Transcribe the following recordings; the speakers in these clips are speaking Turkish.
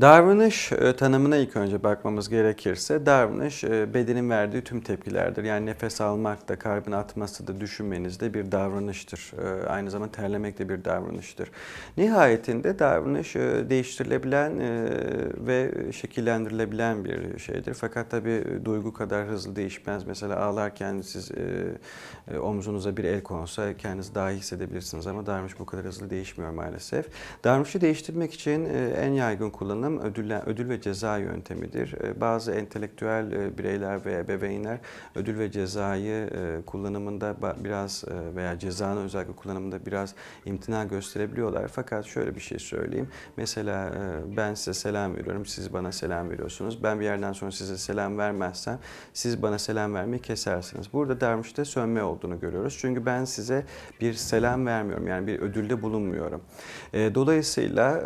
Davranış e, tanımına ilk önce bakmamız gerekirse davranış e, bedenin verdiği tüm tepkilerdir. Yani nefes almak da, kalbin atması da, düşünmeniz de bir davranıştır. E, Aynı zamanda terlemek de bir davranıştır. Nihayetinde davranış değiştirilebilen ve şekillendirilebilen bir şeydir. Fakat tabii duygu kadar hızlı değişmez. Mesela ağlarken siz omzunuza bir el konsa kendinizi daha iyi hissedebilirsiniz ama davranış bu kadar hızlı değişmiyor maalesef. Davranışı değiştirmek için en yaygın kullanım ödülle, ödül ve ceza yöntemidir. E, Bazı entelektüel e, bireyler ve ebeveynler ödül ve cezayı e, kullanımında biraz e, veya cezanın özellikle kullanımında biraz imtina gösterebiliyorlar. Fakat şöyle bir şey söyleyeyim. Mesela ben size selam veriyorum, siz bana selam veriyorsunuz. Ben bir yerden sonra size selam vermezsem siz bana selam vermeyi kesersiniz. Burada davranışta sönme olduğunu görüyoruz. Çünkü ben size bir selam vermiyorum. Yani bir ödülde bulunmuyorum. Dolayısıyla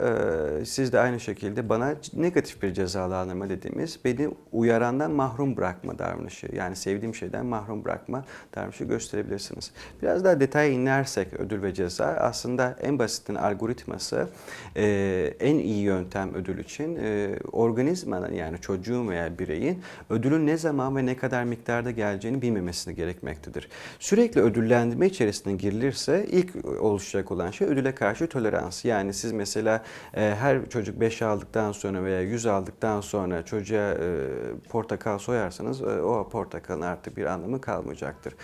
siz de aynı şekilde bana negatif bir cezalandırma dediğimiz beni uyarandan mahrum bırakma davranışı. Yani sevdiğim şeyden mahrum bırakma davranışı gösterebilirsiniz. Biraz daha detaya inersek ödül ve ceza aslında en basitinin algoritması e, en iyi yöntem ödül için e, organizmanın yani çocuğun veya bireyin ödülün ne zaman ve ne kadar miktarda geleceğini bilmemesini gerekmektedir. Sürekli ödüllendirme içerisine girilirse ilk oluşacak olan şey ödüle karşı tolerans. Yani siz mesela e, her çocuk 5 aldıktan sonra veya 100 aldıktan sonra çocuğa e, portakal soyarsanız e, o portakalın artık bir anlamı kalmayacaktır.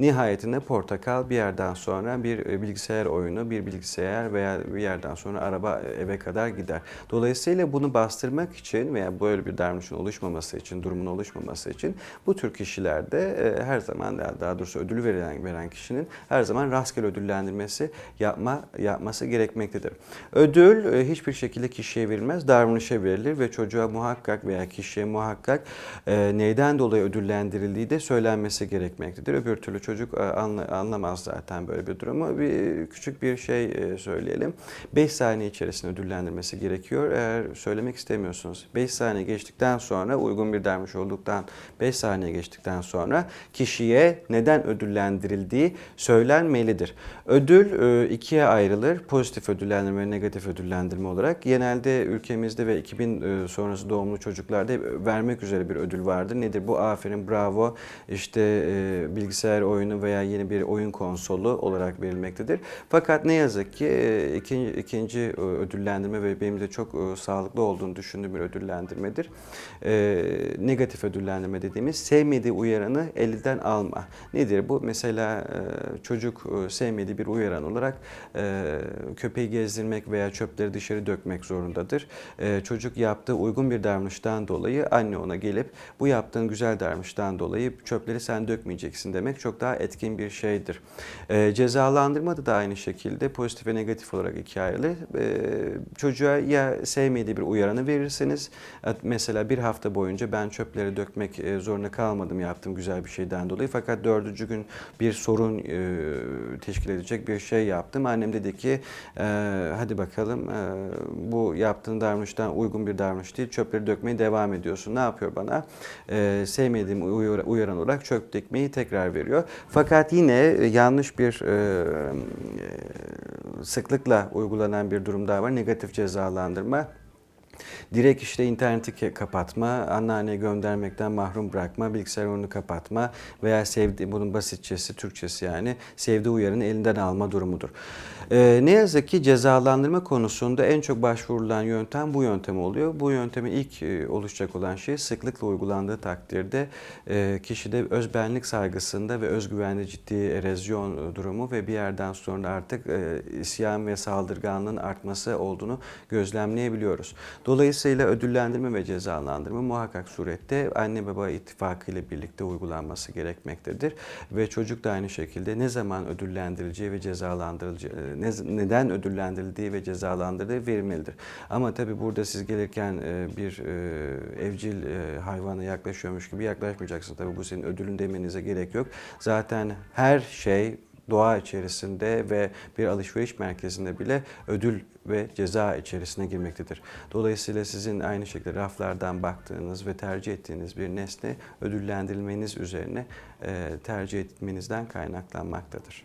Nihayetinde portakal bir yerden sonra bir e, bilgisayar oyunu, bir bilgisayar veya bir yerden sonra araba e, eve kadar gider. Dolayısıyla bunu bastırmak için veya böyle bir davranışın oluşmaması için, durumun oluşmaması için bu tür kişilerde e, her zaman daha, doğrusu ödülü veren, veren kişinin her zaman rastgele ödüllendirmesi yapma yapması gerekmektedir. Ödül e, hiçbir şekilde kişiye verilmez, davranışa verilir ve çocuğa muhakkak veya kişiye muhakkak e, neyden dolayı ödüllendirildiği de söylenmesi gerekmektedir. Öbür türlü çocuk e, anla- anlamaz zaten böyle bir durumu. Bir küçük bir şey e, söyleyelim. 5 saniye içerisinde ödüllendirmesi gerekiyor. Eğer söylemek istemiyorsunuz. 5 saniye geçtikten sonra uygun bir davranış olduktan 5 saniye geçtikten sonra kişiye neden ödüllendirildiği söylenmelidir. Ödül e, ikiye ayrılır. Pozitif ödüllendirme ve negatif ödüllendirme olarak. Genelde ülkemizde ve 2000 e, sonrası doğumlu çocuklarda hep vermek üzere bir ödül vardır. Nedir bu? Aferin, bravo, işte e, bilgisayar oyunu veya yeni bir oyun konsolu olarak verilmektedir. Fakat ne yazık ki e, ikinci, ikinci e, ödüllendirme ve benim de çok e, sağlıklı olduğunu düşündüğüm bir ödüllendirmedir. E, negatif ödüllendirme dediğimiz sevmediği uyaranı elden alma. Nedir bu? Mesela e, çocuk e, sevmediği bir uyaran olarak e, köpeği gezdirmek veya çöpleri dışarı dökmek zorundadır. E, çocuk yaptığı uygun bir davranıştan dolayı anne ona gelip bu yaptığın güzel davranıştan dolayı çöpleri sen dökmeyeceksin demek çok daha etkin bir şeydir. E, cezalandırmada da aynı şekilde pozitif ve negatif olarak ikiye ayrılır. E, çocuğa ya sevmediği bir uyaranı verirsiniz. Mesela bir hafta boyunca ben çöpleri dökmek e, zorunda kalmadım yaptığım güzel bir şeyden dolayı. Fakat dördüncü gün bir sorun e, teşkil edecek bir şey yaptım. Annem dedi ki e, hadi bakalım e, bu yaptığın davranıştan uygun bir davranış değil. Çöpleri dökmeye devam ediyorsun. Ne yapıyor bana? E, sevmediğim uyar- uyaran olarak çöp dökmeyi tekrar veriyor. Fakat yine e, yanlış bir e, e, sıklıkla uygulanan bir durum daha var. Negatif cezalandırma. Direkt işte interneti kapatma, anneanneye göndermekten mahrum bırakma, bilgisayar oyunu kapatma veya sevdiği, bunun basitçesi, Türkçesi yani sevdiği uyarını elinden alma durumudur. Ee, ne yazık ki cezalandırma konusunda en çok başvurulan yöntem bu yöntem oluyor. Bu yöntemin ilk e, oluşacak olan şey sıklıkla uygulandığı takdirde e, kişide özbenlik saygısında ve özgüvende ciddi erozyon durumu ve bir yerden sonra artık e, isyan ve saldırganlığın artması olduğunu gözlemleyebiliyoruz. Dolayısıyla ödüllendirme ve cezalandırma muhakkak surette anne baba ittifakı ile birlikte uygulanması gerekmektedir. Ve çocuk da aynı şekilde ne zaman ödüllendirileceği ve cezalandırılacağı, ne, neden ödüllendirildiği ve cezalandırıldığı verilmelidir. Ama tabii burada siz gelirken e, bir e, evcil e, hayvana yaklaşıyormuş gibi yaklaşmayacaksınız. Tabii bu senin ödülün demenize gerek yok. Zaten her şey doğa içerisinde ve bir alışveriş merkezinde bile ödül ve ceza içerisine girmektedir. Dolayısıyla sizin aynı şekilde raflardan baktığınız ve tercih ettiğiniz bir nesne ödüllendirilmeniz üzerine e, tercih etmenizden kaynaklanmaktadır.